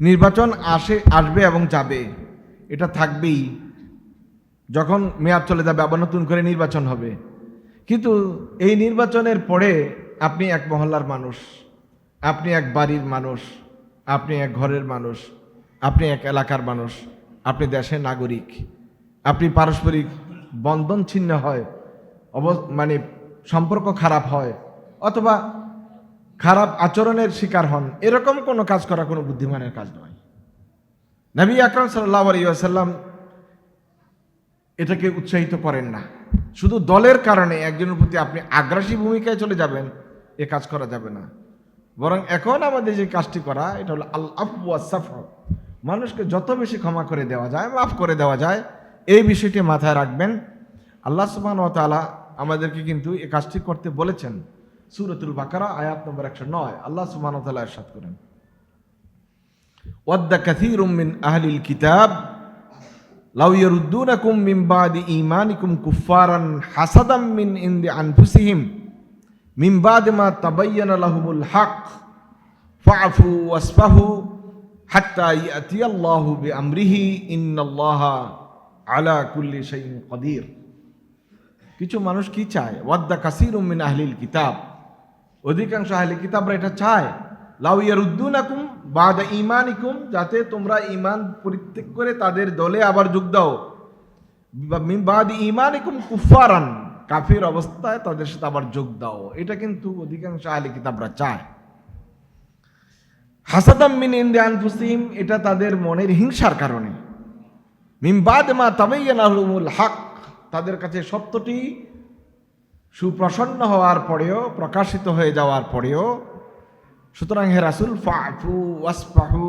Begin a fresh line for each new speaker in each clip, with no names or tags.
নির্বাচন আসে, আসবে এবং যাবে। এটা থাকবেই। যখন মেয়াদ চলে যাবে, আবার নতুন করে নির্বাচন হবে। কিন্তু এই নির্বাচনের পরে আপনি এক মহল্লার মানুষ, আপনি এক বাড়ির মানুষ, আপনি এক ঘরের মানুষ, আপনি এক এলাকার মানুষ, আপনি দেশের নাগরিক। আপনি পারস্পরিক বন্ধন ছিন্ন হয়, অব মানে সম্পর্ক খারাপ হয়, অথবা খারাপ আচরণের শিকার হন। এরকম কোনো কাজ করা কোনো বুদ্ধিমানের কাজ নয়। নবী আকরম সাল্লাহ আলী আসাল্লাম এটাকে উৎসাহিত করেন না। শুধু দলের কারণে একজনের প্রতি আপনি আগ্রাসী ভূমিকায় চলে যাবেন, এ কাজ করা যাবে না। বরং এখন আমাদের যে কাজটি করা, এটা হলো আল আফওয়াসাফ মানুষকে যত বেশি ক্ষমা করে দেওয়া যায়, মাফ করে দেওয়া যায়, এই বিষয়টি মাথায় রাখবেন। আল্লাহ সুবহান ও আমাদেরকে কিন্তু এই কাজটি করতে বলেছেন। সুরতুল বাকারা, আয়াত নম্বর একশো নয়। আল্লাহ ও তাআলা করেন। ওয়াদ্দা কাসীরুম মিন আহলিল কিতাব, লাউ ইয়ারুদ্দুনাকুম মিন বাদি ঈমানিকুম কুফফারান হাসাদাম মিন ইনদি আনফুসিহিম, মিন বাদি মা তাবাyyana লাহুমুল হক, ফাআফু ওয়াসফাহু হাত্তা ইয়াতিয়াল্লাহু বিআমরিহি, ইন্নাল্লাহা আলা কুল্লি শাইইন কাদির। কিছু মানুষ কি চায়? ওয়াদ্দা কাসীরুম মিন আহলিল কিতাব অধিকাংশ আহলি কিতাবরা এটা চায়। লাউ ইয়ারুদ্দুনাকুম বাদা ঈমানিকুম, যাতে তোমরা ইমান পরিত্যাগ করে তাদের দলে আবার যোগ দাও। বাদি ঈমানিকুম কুফারান কাফির অবস্থায় তাদের সাথে আবার যোগ দাও। এটা কিন্তু অধিকাংশ আহলি কিতাবরা চায়। হাসাদাম মিন ইন্দে আনফুসিহিম, এটা তাদের মনের হিংসার কারণে। মিমবাদ মা তাবাইয়ানাহুমুল হক, তাদের কাছে সত্যটি সুপ্রসন্ন হওয়ার পরেও, প্রকাশিত হয়ে যাওয়ার পরেও, সুতরাং হে রাসুল ফাফু ওয়াসফাহু,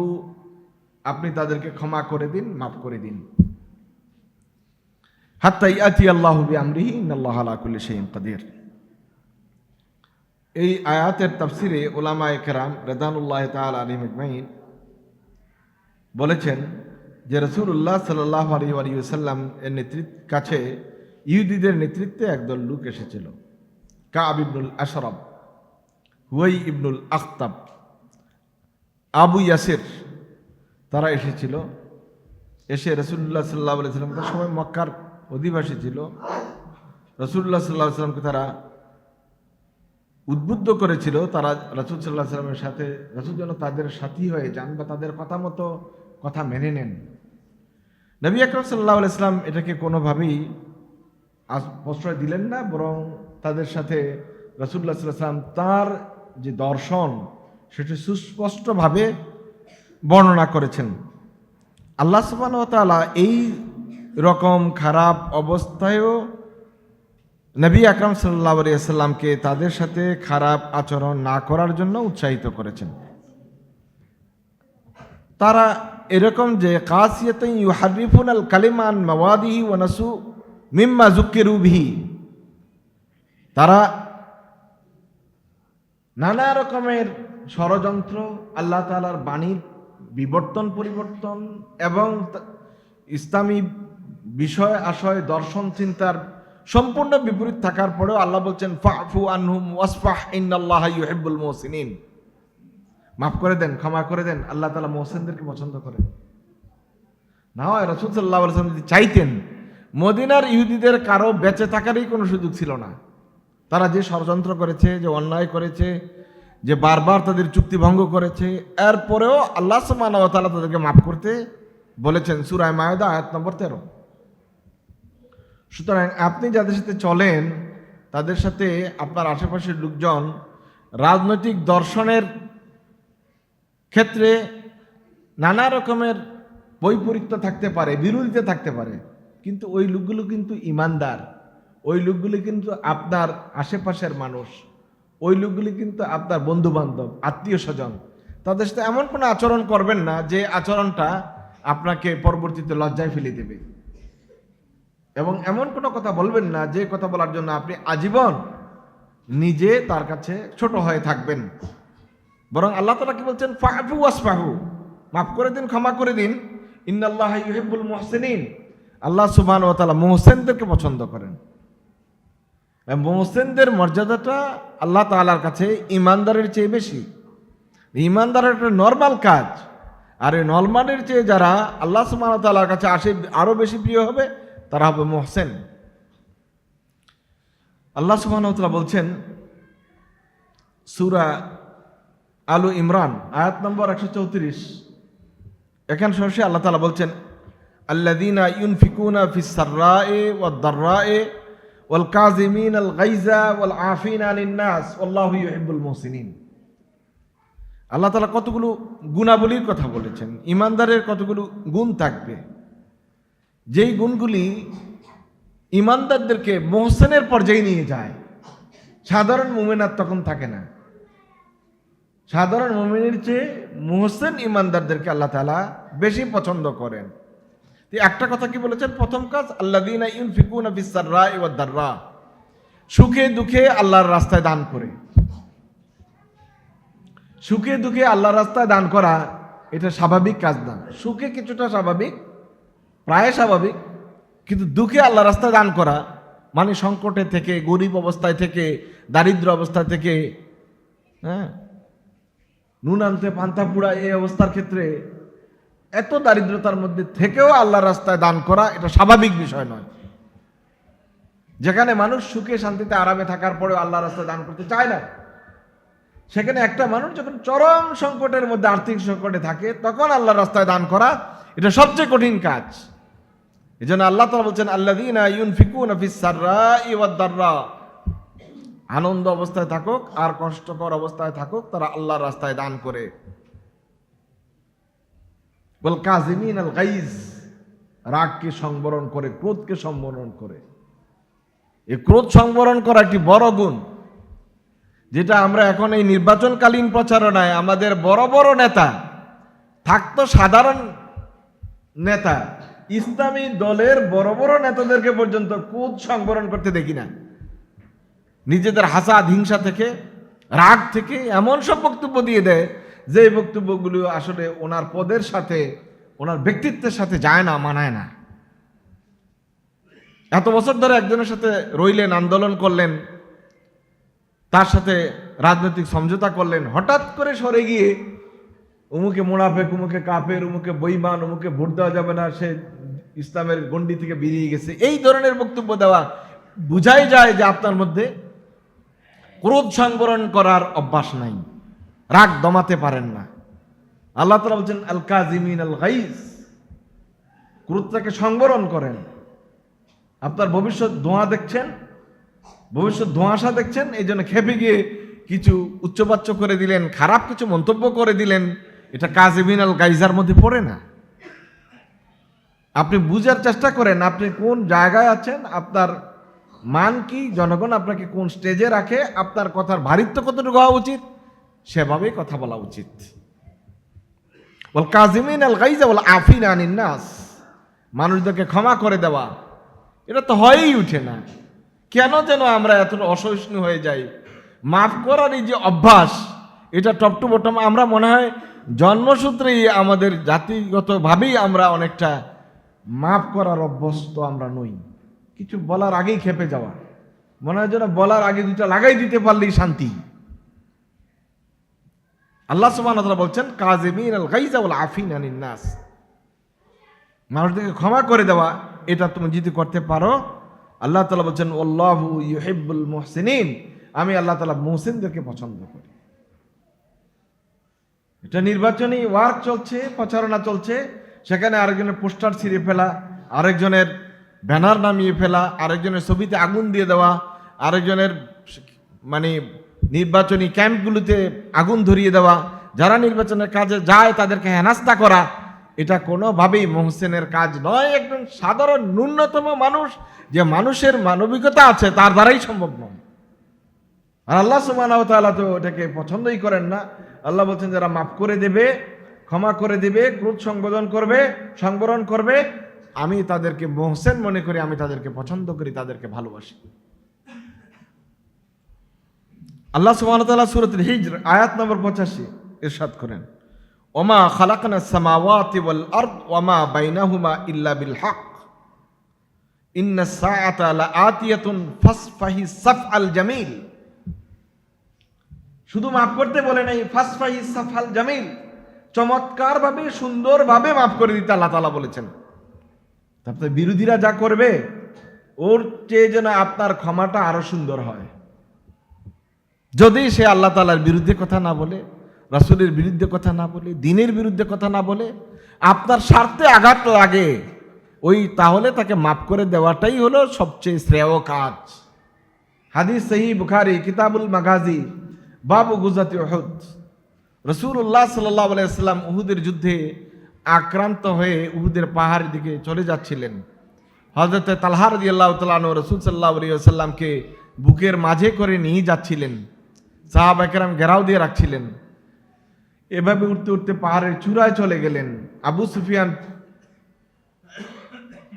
আপনি তাদেরকে ক্ষমা করে দিন, মাফ করে দিন। হাত্তা ইয়াতি আল্লাহ আমরিহি ইন্নাল্লাহ আলা কুল্লি শাইইন কাদির। এই আয়াতের তাফসিরে ওলামা একরাম রেদানুল্লাহ তাআলা আলাইহিম আজমাইন বলেছেন যে রসুল্লাহ সাল্লাহ আলী আলী সাল্লাম এর নেতৃত্ব কাছে ইহুদিদের নেতৃত্বে একদল লোক এসেছিল। Kaab ibnul Ashraf Huyayy ibnul Akhtab, Abu Yasir, তারা এসেছিল। এসে রসুল্লাহ সাল্লাহ সাল্লাম তার সময় মক্কার অধিবাসী ছিল। রসুল্লাহ সাল্লাহ সাল্লামকে তারা উদ্বুদ্ধ করেছিল। তারা রসুল সাল্লাহ সাল্লামের সাথে, রসুল যেন তাদের সাথী হয়ে যান বা তাদের কথা মতো কথা মেনে নেন। নবী আকরম সাল্লাহ ইসলাম এটাকে কোনোভাবেই প্রশ্রয় দিলেন না, বরং তাদের সাথে রসুল্লাহ সাল্লাম তার যে দর্শন, সেটি সুস্পষ্টভাবে বর্ণনা করেছেন। আল্লাহ সুবান তালা এই রকম খারাপ অবস্থায়ও নবী আকরম সাল্লাহ তাদের সাথে খারাপ আচরণ না করার জন্য উৎসাহিত করেছেন। তারা এরকম যে কাসিয়াত ইউহারিফুন আল কালিমান মাওয়াদিহি ওয়ানাসু মিম্মা জুক্কিরু বিহি তারা নানা রকমের ষড়যন্ত্র, আল্লাহ তালার বাণীর বিবর্তন, পরিবর্তন এবং ইসলামী বিষয়, আশয়, দর্শন, চিন্তার সম্পূর্ণ বিপরীত থাকার পরেও আল্লাহ বলছেন, ফাফু আনহুম ওয়াসফাহ ইন্নাল্লাহ ইউহিব্বুল মুহসিনিন। মাফ করে দেন, ক্ষমা করে দেন, আল্লাহ তালা মোহসেনদেরকে পছন্দ করেন। না হয় রসুল সাল্লাহ যদি চাইতেন মদিনার ইহুদিদের কারও বেঁচে থাকারই কোনো সুযোগ ছিল না। তারা যে ষড়যন্ত্র করেছে, যে অন্যায় করেছে, যে বারবার তাদের চুক্তি ভঙ্গ করেছে, এরপরেও আল্লাহ সমান তালা তাদেরকে মাফ করতে বলেছেন সুরায় মায়দা, আয়াত নম্বর তেরো। সুতরাং আপনি যাদের সাথে চলেন, তাদের সাথে আপনার আশেপাশের লোকজন রাজনৈতিক দর্শনের ক্ষেত্রে নানা রকমের বৈপরীত্য থাকতে পারে, বিরোধিতা থাকতে পারে। কিন্তু ওই লোকগুলো কিন্তু ইমানদার, ওই লোকগুলি কিন্তু আপনার আশেপাশের মানুষ, ওই লোকগুলি কিন্তু আপনার বন্ধু বান্ধব আত্মীয় স্বজন তাদের সাথে এমন কোনো আচরণ করবেন না যে আচরণটা আপনাকে পরবর্তীতে লজ্জায় ফেলে দেবে। এবং এমন কোনো কথা বলবেন না যে কথা বলার জন্য আপনি আজীবন নিজে তার কাছে ছোট হয়ে থাকবেন। বরং আল্লাহ তালা কি বলছেন ফাহু ওয়াসফাহু মাফ করে দিন, ক্ষমা করে দিন। ইন্নাল্লাহ ইউহিব্বুল মুহসিনিন। আল্লাহ সুবহান ওয়া তাআলা মুহসিনদেরকে পছন্দ করেন। মুহসিনদের মর্যাদাটা আল্লাহ তাআলার কাছে ইমানদারের চেয়ে বেশি। ইমানদারের একটা নর্মাল কাজ। আর এই নলমানের চেয়ে যারা আল্লাহ সুবহানাহু ওয়া তাআলার কাছে আসে, আরও বেশি প্রিয় হবে, তারা হবে মোহসেন। আল্লাহ সুবহানাহু ওয়া তাআলা বলছেন, সূরা আলু ইমরান, আয়াত নম্বর একশো চৌত্রিশ। এখান সরাসরি আল্লাহ তাআলা বলছেন আল্লাযীনা ইউনফিকুনা ফিস সাররায়ে ওয়াদ দাররায়ে ওয়াল কাযিমিন আল গাইজা ওয়াল আফিনা আনিন নাস আল্লাহু ইউহিব্বুল মুহসিনিন। আল্লাহ তাআলা কতগুলো গুণাবলীর কথা বলেছেন ইমানদারের কতগুলো গুণ থাকবে। যেই গুণগুলি ইমানদারদেরকে মোহসেনের পর্যায়ে নিয়ে যায়, সাধারণ মুমিনার তখন থাকে না। সাধারণ মুমিনের চেয়ে মোহসেন ইমানদারদেরকে আল্লাহ তাআলা বেশি পছন্দ করেন। একটা কথা কি বলেছেন? প্রথম কাজ আল্লাহ দিন সুখে দুঃখে আল্লাহর রাস্তায় দান করে। সুখে দুঃখে আল্লাহর রাস্তায় দান করা, এটা স্বাভাবিক কাজ না। সুখে কিছুটা স্বাভাবিক, প্রায় স্বাভাবিক, কিন্তু দুঃখে আল্লাহ রাস্তায় দান করা মানে সংকটে থেকে, গরিব অবস্থায় থেকে, দারিদ্র অবস্থা থেকে হ্যাঁ? নুন আনতে, পান্তা পুড়া, এই অবস্থার ক্ষেত্রে এত দারিদ্রতার মধ্যে থেকেও আল্লাহ রাস্তায় দান করা এটা স্বাভাবিক বিষয় নয়। যেখানে মানুষ সুখে শান্তিতে আরামে থাকার পরেও আল্লাহ রাস্তায় দান করতে চায় না। সেখানে একটা মানুষ যখন চরম সংকটের মধ্যে, আর্থিক সংকটে থাকে, তখন আল্লাহ রাস্তায় দান করা এটা সবচেয়ে কঠিন কাজ। এই জন্য আল্লাহ তালা বলছেন ওয়াদ দাররা। আনন্দ অবস্থায় থাকুক আর কষ্টকর অবস্থায় থাকুক, তারা আল্লাহর রাস্তায় দান করে। বল, কাজিমিন আল গাইজ, রাগকে সংবরণ করে, ক্রোধকে সংবরণ করে। এই ক্রোধ সংবরণ করা একটি বড় গুণ, যেটা আমরা এখন এই নির্বাচনকালীন প্রচারণায় আমাদের বড় বড় নেতা, থাকতো সাধারণ নেতা, ইসলামী দলের বড় বড় নেতাদেরকে পর্যন্ত ক্রোধ সংবরণ করতে দেখি না। নিজেদের হাসা হিংসা থেকে, রাগ থেকে এমন সব বক্তব্য দিয়ে দেয় যে বক্তব্যগুলো আসলে ওনার পদের সাথে, ওনার ব্যক্তিত্বের সাথে যায় না, মানায় না। এত বছর ধরে একজনের সাথে রইলেন, আন্দোলন করলেন, তার সাথে রাজনৈতিক সমঝোতা করলেন, হঠাৎ করে সরে গিয়ে উমুকে মোনাফেক, উমুকে কাফের, উমুকে বইমান উমুকে ভোট দেওয়া যাবে না, সে ইসলামের গণ্ডি থেকে বেরিয়ে গেছে। এই ধরনের বক্তব্য দেওয়া বুঝাই যায় যে আপনার মধ্যে ক্রোধ সংবরণ করার অভ্যাস নাই। রাগ দমাতে পারেন না। আল্লাহ তালা বলছেন আল কাজিমিন আল গাইজ ক্রোধটাকে সংবরণ করেন। আপনার ভবিষ্যৎ ধোঁয়া দেখছেন, ভবিষ্যৎ ধোঁয়াশা দেখছেন, এই জন্য খেপে গিয়ে কিছু উচ্চবাচ্য করে দিলেন, খারাপ কিছু মন্তব্য করে দিলেন। এটা কাজিমিন আল গাইজার মধ্যে পড়ে না। আপনি বুঝার চেষ্টা করেন, আপনি কোন জায়গায় আছেন, আপনার মান কি, জনগণ আপনাকে কোন স্টেজে রাখে, আপনার কথার ভারিত্ব কতটুকু হওয়া উচিত? সেভাবেই কথা বলা উচিত। বল কাজিমিন আল গাইজা বল আফিন আনিন নাস। মানুষদেরকে ক্ষমা করে দেওয়া, এটা তো হয়েই উঠে না। কেন যেন আমরা এত অসহিষ্ণু হয়ে যাই? মাফ করার এই যে অভ্যাস, এটা টপ টু বটম আমরা মনে হয় জন্মসূত্রেই আমাদের জাতিগতভাবেই আমরা অনেকটা মাফ করার অভ্যস্ত আমরা নই। কিছু বলার আগেই খেপে যাওয়া। মনে হয় যেন বলার আগে দুটা লাগাই দিতে পারলেই শান্তি। আল্লাহ সুবহানাহু বলছেন কাজিমিন আল গাইজা ওয়াল আফিন আনিন নাস মানুষদেরকে ক্ষমা করে দেওয়া, এটা তুমি যদি করতে পারো, আল্লাহ তালা বলছেন ওল্লাহু ইউহিব্বুল মুহসিনিন। আমি আল্লাহ তালা মুহসিনদেরকে পছন্দ করি। এটা নির্বাচনী ওয়ার্ক চলছে, প্রচারণা চলছে, সেখানে আরেকজনের পোস্টার ছিঁড়ে ফেলা, আরেকজনের ব্যানার নামিয়ে ফেলা, আরেকজনের ছবিতে আগুন দিয়ে দেওয়া, আরেকজনের মানে নির্বাচনী ক্যাম্পগুলোতে আগুন ধরিয়ে দেওয়া, যারা নির্বাচনের কাজে যায় তাদেরকে হেনাস্তা করা, এটা কোনোভাবেই মোহসেনের কাজ নয়। একজন সাধারণ ন্যূনতম মানুষ, যে মানুষের মানবিকতা আছে তার দ্বারাই সম্ভব নয়। আর আল্লাহ সুবহানাহু ওয়া তো এটাকে পছন্দই করেন না। আল্লাহ বলছেন, যারা মাফ করে দেবে, ক্ষমা করে দেবে, ক্রোধ সংবোধন করবে, সংবরণ করবে, আমি তাদেরকে মোহসেন মনে করি, আমি তাদেরকে পছন্দ করি, তাদেরকে ভালোবাসি। আল্লাহ তাআলা সূরাতুল হিজর আয়াত নম্বর 85 ইরশাদ করেন। ওমা খালাকনা সামাওয়াতি ওয়াল ওয়ামা বাইনাহুমা ইল্লা বিল হক। ইন্না সাআতা লাআতিয়াতুন ফাসফাহি সাফআল জামিল। শুধু মাফ করতে বলে নাই, ফাসফাহি সাফআল জামিল। চমৎকারভাবে, সুন্দরভাবে মাফ করে দিতে আল্লাহ তালা বলেছেন। তারপরে বিরোধীরা যা করবে, ওর চেয়ে যেন আপনার ক্ষমাটা আরও সুন্দর হয়। যদি সে আল্লাহ তালার বিরুদ্ধে কথা না বলে, রাসূলের বিরুদ্ধে কথা না বলে, দিনের বিরুদ্ধে কথা না বলে, আপনার স্বার্থে আঘাত লাগে, ওই তাহলে তাকে মাফ করে দেওয়াটাই হলো সবচেয়ে শ্রেয় কাজ। হাদিস সহি বুখারি, কিতাবুল মাগাজি, বাবু গুজাতি ওহুদ রসুল্লাহ সাল্লাহ আলাইসাল্লাম উহুদের যুদ্ধে আক্রান্ত হয়ে উহুদের পাহাড়ের দিকে চলে যাচ্ছিলেন। হজরত তালহার দি আল্লাহ তালানো রসুল সাল্লাহ সাল্লামকে বুকের মাঝে করে নিয়ে যাচ্ছিলেন। সাহাব একরাম ঘেরাও দিয়ে রাখছিলেন। এভাবে উঠতে উঠতে পাহাড়ের চূড়ায় চলে গেলেন। আবু সুফিয়ান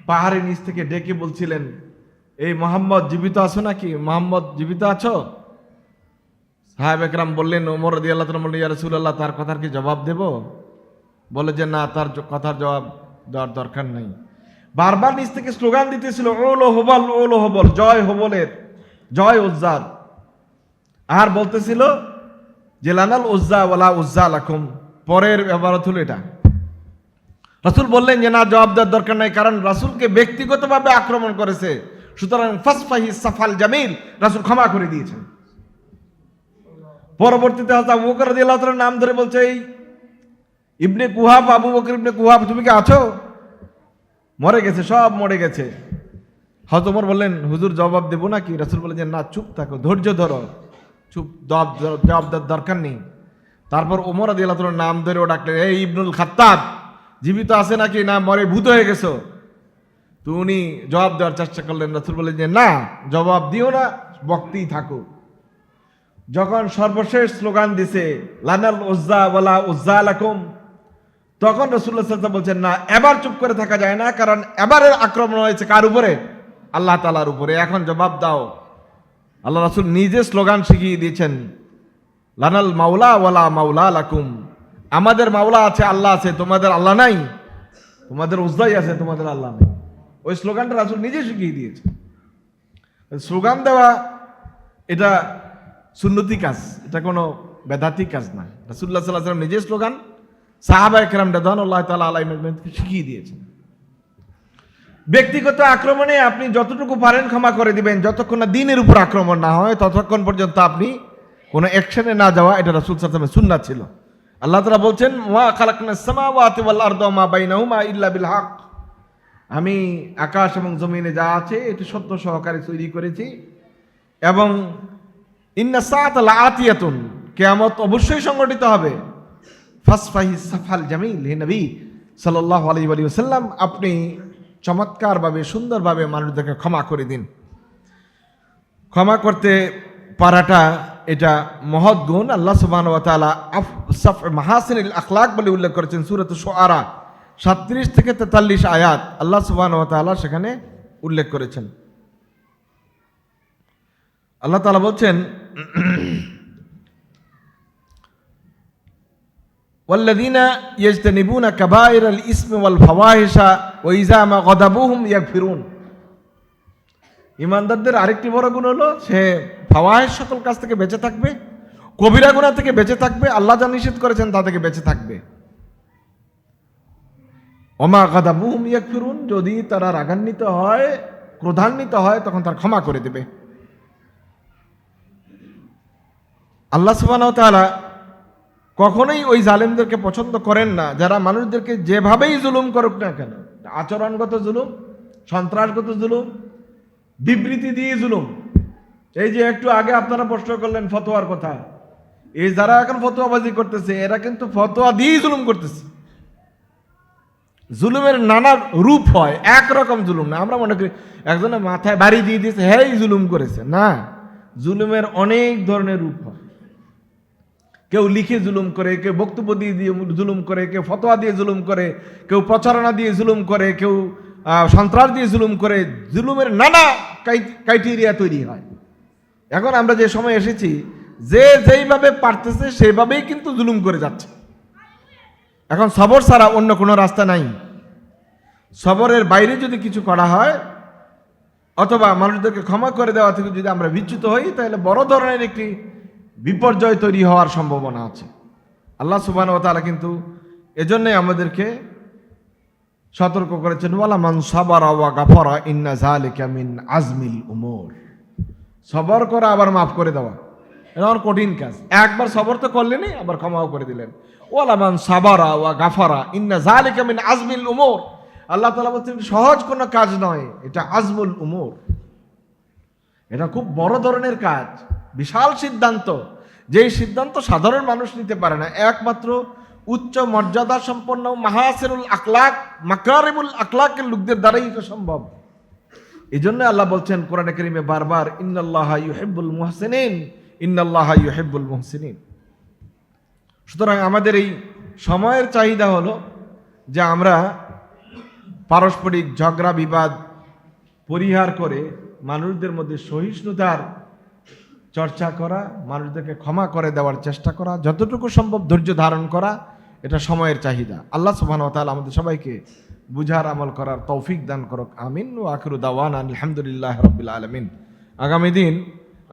পাহাড়ের নিচ থেকে ডেকে বলছিলেন, এই মোহাম্মদ জীবিত আছো নাকি? মোহাম্মদ জীবিত আছো? সাহেব একরাম বললেন, ওমর রদি আল্লাহ বললেন, ইয়া রাসূলুল্লাহ, তার কথার কি জবাব দেব? বলে যে, না, তার কথার জবাব দেওয়ার দরকার নেই। বারবার নিচ থেকে স্লোগান দিতেছিল, ওলো হবল ওলো হবল, জয় হবলের, জয় উজ্জার আর বলতেছিল যে, লানাল উজ্জা ওয়ালা উজ্জা লাকুম। পরের ব্যবহার হলো এটা। রাসূল বললেন যে, না, জবাব দেওয়ার দরকার নাই, কারণ রাসূলকে ব্যক্তিগতভাবে আক্রমণ করেছে। সুতরাং ফাসফাহি সাফাল জামিল। রাসূল ক্ষমা করে দিয়েছেন। পরবর্তীতে হযরত আবু বকর রাদিয়াল্লাহু নাম ধরে বলছে, এই ইবনে কুহাব, আবু বকর ইবনে কুহাব, তুমি কি আছো? মরে গেছে, সব মরে গেছে। ওমর বললেন, হুজুর, জবাব দেবো নাকি? রাসূল বললেন যে, না, চুপ থাকো, ধৈর্য ধরো। চুপ, জবাব জবাব দেওয়ার দরকার নেই। তারপর ওমর রাদিয়াল্লাহু তাআলার নাম ধরে ও ডাকলেন, এই ইবনুল খাত্তাব, জীবিত আছে নাকি? না, মরে ভূত হয়ে গেছো? তো উনি জবাব দেওয়ার চেষ্টা করলেন, রাসূল বললেন যে, না, জবাব দিও না, বক্তেই থাকো। যখন সর্বশেষ স্লোগান দিছে, লানাল উজ্জা ওয়ালা উজ্জা লাকুম, তখন রসুল্লাহ সাল্লাম বলছেন, না, এবার চুপ করে থাকা যায় না, কারণ এবারের আক্রমণ হয়েছে কার উপরে? আল্লাহ তালার উপরে, এখন জবাব দাও। আল্লাহ রাসুল নিজে স্লোগান শিখিয়ে দিয়েছেন, লানাল মাওলা ওয়ালা মাওলা লাকুম। আমাদের মাওলা আছে, আল্লাহ আছে, তোমাদের আল্লাহ নাই, তোমাদের উজ্জাই আছে, তোমাদের আল্লাহ নাই। ওই স্লোগানটা রাসুল নিজে শিখিয়ে দিয়েছে স্লোগান দেওয়া, এটা সুন্নতি কাজ, এটা কোনো বেদাতি কাজ না। রাসুল্লাহ সাল্লাহ নিজের স্লোগান সাহাবা একরাম দাদান আল্লাহ তালা আলাই শিখিয়ে দিয়েছেন। ব্যক্তিগত আক্রমণে আপনি যতটুকু পারেন ক্ষমা করে দিবেন। যতক্ষণ না দিনের উপর আক্রমণ না হয়, ততক্ষণ পর্যন্ত আপনি কোনো অ্যাকশনে না যাওয়া, এটা রাসুল সাল্লামের সুন্নাত ছিল। আল্লাহ তালা বলছেন, মা বাইনাহুমা ইল্লা বিল হক। আমি আকাশ এবং জমিনে যা আছে, এটি সত্য সহকারে তৈরি করেছি। এবং ইন্না সাত আতিয়াতুন কেয়ামত অবশ্যই সংগঠিত হবে। ফাসফাহি সাফাল জামিল, হে নবী সাল্লাল্লাহু আলাইহি ওয়া সাল্লাম আপনি চমৎকারভাবে, সুন্দরভাবে মানুষদেরকে ক্ষমা করে দিন। ক্ষমা করতে পারাটা এটা মহৎ গুণ। আল্লাহ তাআলা আফ, সাফ, মাহাসিনুল আখলাক বলে উল্লেখ করেছেন সূরাত শুআরা 37 থেকে 43 আয়াত আল্লাহ সুবহান ওয়া তাআলা সেখানে উল্লেখ করেছেন। আল্লাহ তাআলা বলছেন ওয়াল্লাদিনা ইয়েজতানিবুনা কাবাইর আল ইসম ওয়াল ফাওয়াহিসা ও ইজামা ইয়াক ফিরুন ইমানদারদের আরেকটি বড় গুণ হলো, সে ফাওয়াহের সকল কাজ থেকে বেঁচে থাকবে, কবিরা গুণা থেকে বেঁচে থাকবে, আল্লাহ যা নিষেধ করেছেন তা থেকে বেঁচে থাকবে। অমা গাদাবুহুম ইয়াক ফিরুন যদি তারা রাগান্বিত হয়, ক্রোধান্বিত হয়, তখন তার ক্ষমা করে দেবে। আল্লাহ সুবাহ তালা কখনোই ওই জালেমদেরকে পছন্দ করেন না। যারা মানুষদেরকে যেভাবেই জুলুম করুক না কেন, আচরণগত জুলুম, সন্ত্রাসগত জুলুম, বিবৃতি দিয়ে জুলুম। এই যে একটু আগে আপনারা প্রশ্ন করলেন ফতোয়ার কথা। এই যারা এখন ফতোয়াবাজি করতেছে, এরা কিন্তু ফতোয়া দিয়েই জুলুম করতেছে। জুলুমের নানা রূপ হয়, একরকম জুলুম না। আমরা মনে করি একজনের মাথায় বাড়ি দিয়ে দিয়েছে হ্যাঁ জুলুম করেছে। না, জুলুমের অনেক ধরনের রূপ হয়। কেউ লিখে জুলুম করে, কেউ বক্তব্য দিয়ে দিয়ে জুলুম করে, কেউ ফতোয়া দিয়ে জুলুম করে, কেউ প্রচারণা দিয়ে জুলুম করে, কেউ সন্ত্রাস দিয়ে জুলুম করে, জুলুমের নানা ক্রাইটেরিয়া তৈরি হয়। এখন আমরা যে সময় এসেছি, যে যেইভাবে পারতেছে সেইভাবেই কিন্তু জুলুম করে যাচ্ছে। এখন সবর ছাড়া অন্য কোনো রাস্তা নাই। সবরের বাইরে যদি কিছু করা হয়, অথবা মানুষদেরকে ক্ষমা করে দেওয়া থেকে যদি আমরা বিচ্যুত হই, তাহলে বড় ধরনের একটি বিপর্যয় তৈরি হওয়ার সম্ভাবনা আছে। আল্লাহ সুবাহ তাআলা কিন্তু এজন্যই আমাদেরকে সতর্ক করেছেন, ওয়ালা মান সাবারা ওয়া গাফারা ইন্না জালিকা মিন আজমিল উমর। সবর করা আবার মাফ করে দেওয়া। এটা আমার কঠিন কাজ। একবার সবর তো করলেনই, আবার ক্ষমাও করে দিলেন। ওয়ালা মান সাবারা ওয়া গাফারা ইন্না জালিকা মিন আজমিল উমর। আল্লাহ তাআলা বলছেন সহজ কোনো কাজ নয়, এটা আজমুল উমর। এটা খুব বড় ধরনের কাজ। বিশাল সিদ্ধান্ত। যেই সিদ্ধান্ত সাধারণ মানুষ নিতে পারে না, একমাত্র উচ্চ মর্যাদা সম্পন্ন মাহাসেরুল আকলাক মাকারিবুল আকলাকের লোকদের দ্বারাই এটা সম্ভব। এই জন্য আল্লাহ বলছেন কোরআনে করিমে বারবার, ইন্নাল্লাহ ইউহিব্বুল মুহসিনিন, ইন্নাল্লাহ ইউহিব্বুল মুহসিনিন। সুতরাং আমাদের এই সময়ের চাহিদা হলো যে আমরা পারস্পরিক ঝগড়া বিবাদ পরিহার করে মানুষদের মধ্যে সহিষ্ণুতার চর্চা করা, মানুষদেরকে ক্ষমা করে দেওয়ার চেষ্টা করা, যতটুকু সম্ভব ধৈর্য ধারণ করা, এটা সময়ের চাহিদা। আল্লাহ সুবাহ ওয়া আমাদের সবাইকে বুঝার আমল করার তৌফিক দান করক। আমিন ও আখরু দাওয়ান আলহামদুলিল্লাহ রবিল আলমিন। আগামী দিন